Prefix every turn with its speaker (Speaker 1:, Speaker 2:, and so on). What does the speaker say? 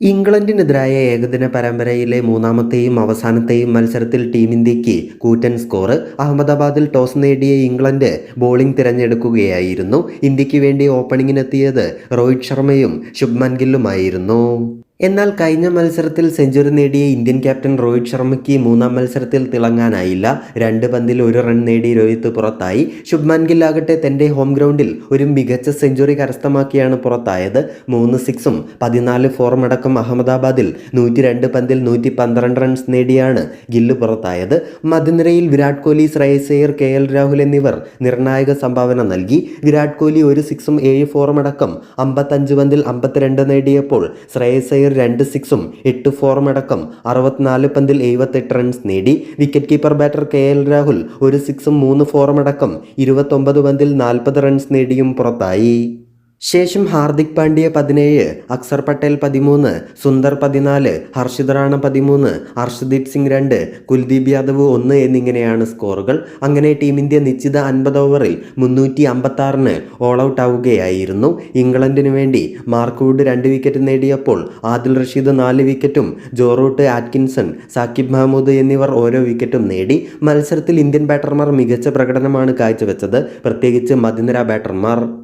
Speaker 1: ഇംഗ്ലണ്ടിനെതിരായ ഏകദിന പരമ്പരയിലെ മൂന്നാമത്തെയും അവസാനത്തെയും മത്സരത്തിൽ ടീം ഇന്ത്യയ്ക്ക് കൂറ്റൻ സ്കോർ അഹമ്മദാബാദിൽ ടോസ് നേടിയ ഇംഗ്ലണ്ട് ബോളിംഗ് തിരഞ്ഞെടുക്കുകയായിരുന്നു. ഇന്ത്യയ്ക്ക് വേണ്ടി ഓപ്പണിങ്ങിനെത്തിയത് രോഹിത് ശർമ്മയും ശുഭ്മൻ ഗില്ലുമായിരുന്നു. എന്നാൽ കഴിഞ്ഞ മത്സരത്തിൽ സെഞ്ചുറി നേടിയ ഇന്ത്യൻ ക്യാപ്റ്റൻ രോഹിത് ശർമ്മയ്ക്ക് മൂന്നാം മത്സരത്തിൽ തിളങ്ങാനായില്ല. രണ്ട് പന്തിൽ ഒരു റൺ നേടി രോഹിത് പുറത്തായി. ശുഭ്മാൻ ഗിൽ ആകട്ടെ തന്റെ ഹോം ഗ്രൗണ്ടിൽ ഒരു മികച്ച സെഞ്ചുറി കരസ്ഥമാക്കിയാണ് പുറത്തായത്. മൂന്ന് സിക്സും പതിനാല് ഫോറും അടക്കം അഹമ്മദാബാദിൽ നൂറ്റി രണ്ട് പന്തിൽ നൂറ്റി പന്ത്രണ്ട് റൺസ് നേടിയാണ് ഗില്ല് പുറത്തായത്. മധ്യനിരയിൽ വിരാട് കോഹ്ലി ശ്രേയസ് അയ്യർ കെ എൽ രാഹുൽ എന്നിവർ നിർണായക സംഭാവന നൽകി. വിരാട് കോഹ്ലി ഒരു സിക്സും ഏഴ് ഫോറും അടക്കം അമ്പത്തഞ്ച് പന്തിൽ അമ്പത്തിരണ്ട് നേടിയപ്പോൾ ശ്രേയസ് അയ്യർ രണ്ട് സിക്സും എട്ട് ഫോറും അടക്കം അറുപത്തിനാല് പന്തിൽ എഴുപത്തെട്ട് റൺസ് നേടി. Wicket keeper batter K L Rahul ഒരു സിക്സും മൂന്ന് ഫോറും അടക്കം ഇരുപത്തൊമ്പത് പന്തിൽ നാൽപ്പത് റൺസ് നേടിയും പുറത്തായി. ശേഷം ഹാർദിക് പാണ്ഡ്യ പതിനേഴ് അക്സർ പട്ടേൽ പതിമൂന്ന് സുന്ദർ പതിനാല് ഹർഷിത് റാണ പതിമൂന്ന് ഹർഷദീപ് സിംഗ് രണ്ട് കുൽദീപ് യാദവ് ഒന്ന് എന്നിങ്ങനെയാണ് സ്കോറുകൾ. അങ്ങനെ ടീം ഇന്ത്യ നിശ്ചിത അൻപത് ഓവറിൽ മുന്നൂറ്റി അമ്പത്താറിന് ഓൾ ഔട്ട് ആവുകയായിരുന്നു. ഇംഗ്ലണ്ടിനു വേണ്ടി മാർക്ക് വുഡ് രണ്ട് വിക്കറ്റ് നേടിയപ്പോൾ ആദിൽ റഷീദ് നാല് വിക്കറ്റും ജോറൂട്ട് ആറ്റ്കിൻസൺ സാക്കിബ് മഹമ്മൂദ് എന്നിവർ ഓരോ വിക്കറ്റും നേടി. മത്സരത്തിൽ ഇന്ത്യൻ ബാറ്റർമാർ മികച്ച പ്രകടനമാണ് കാഴ്ചവെച്ചത്. പ്രത്യേകിച്ച് മധ്യനിര ബാറ്റർമാർ